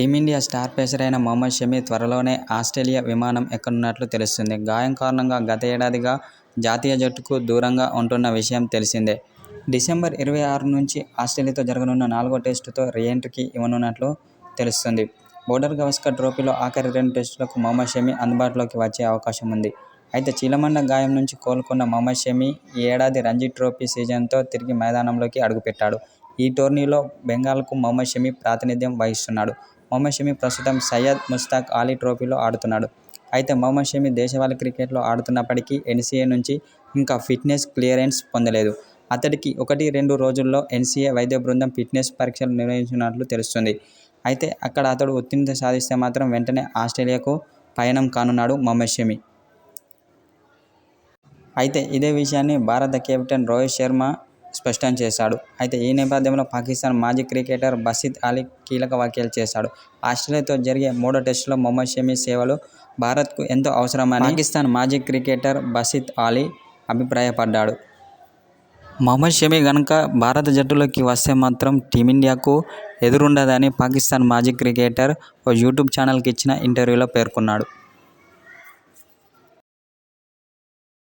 Team India star pacer అయిన మొహమ్మద్ షమి త్వరలోనే Australia విమానం ఎక్కనున్నట్లు తెలుస్తుంది. గాయం కారణంగా గత ఏడాదిగా జాతీయ జట్టుకు దూరంగా ఉంటున్న విషయం తెలిసిందే. డిసెంబర్ ఇరవై ఆరు నుంచి ఆస్ట్రేలియాతో జరగనున్న నాలుగో టెస్టుతో రీఎంట్రీకి ఇవ్వనున్నట్లు తెలుస్తుంది. బోర్డర్ గవస్కర్ ట్రోఫీలో ఆఖరి రెండు టెస్టులకు మొహమ్మద్ షమి అందుబాటులోకి వచ్చే అవకాశం ఉంది. అయితే చీలమండ గాయం నుంచి కోలుకున్న మొహమ్మద్ షమి ఈ ఏడాది రంజీ ట్రోఫీ సీజన్తో తిరిగి మైదానంలోకి అడుగుపెట్టాడు. ఈ టోర్నీలో బెంగాల్కు మొహమ్మద్ షమి ప్రాతినిధ్యం వహిస్తున్నాడు. మొహమ్మద్ షమి ప్రస్తుతం సయ్యద్ ముస్తాక్ అలీ ట్రోఫీలో ఆడుతున్నాడు. అయితే మొహమ్మద్ షమి దేశవాళీ క్రికెట్లో ఆడుతున్నప్పటికీ ఎన్సీఏ నుంచి ఇంకా ఫిట్నెస్ క్లియరెన్స్ పొందలేదు. అతడికి ఒకటి రెండు రోజుల్లో ఎన్సీఏ వైద్య బృందం ఫిట్నెస్ పరీక్షలు నిర్వహించినట్లు తెలుస్తుంది. అయితే అక్కడ అతడు ఉత్తీర్ణత సాధిస్తే మాత్రం వెంటనే ఆస్ట్రేలియాకు పయనం కానున్నాడు మొహమ్మద్ షమి. అయితే ఇదే విషయాన్ని భారత కెప్టెన్ రోహిత్ శర్మ స్పష్టం చేశాడు. అయితే ఈ నేపథ్యంలో పాకిస్తాన్ మాజీ క్రికెటర్ బసిద్ అలీ కీలక వ్యాఖ్యలు చేశాడు. ఆస్ట్రేలియాతో జరిగే మూడో టెస్టులో మొహమ్మద్ షమీ సేవలు భారత్కు ఎంతో అవసరమని పాకిస్తాన్ మాజీ క్రికెటర్ బసిద్ అలీ అభిప్రాయపడ్డాడు. మొహమ్మద్ షమీ గనుక భారత జట్టులోకి వస్తే మాత్రం టీమిండియాకు ఎదురుండదని పాకిస్తాన్ మాజీ క్రికెటర్ ఓ యూట్యూబ్ ఛానల్కి ఇచ్చిన ఇంటర్వ్యూలో పేర్కొన్నాడు.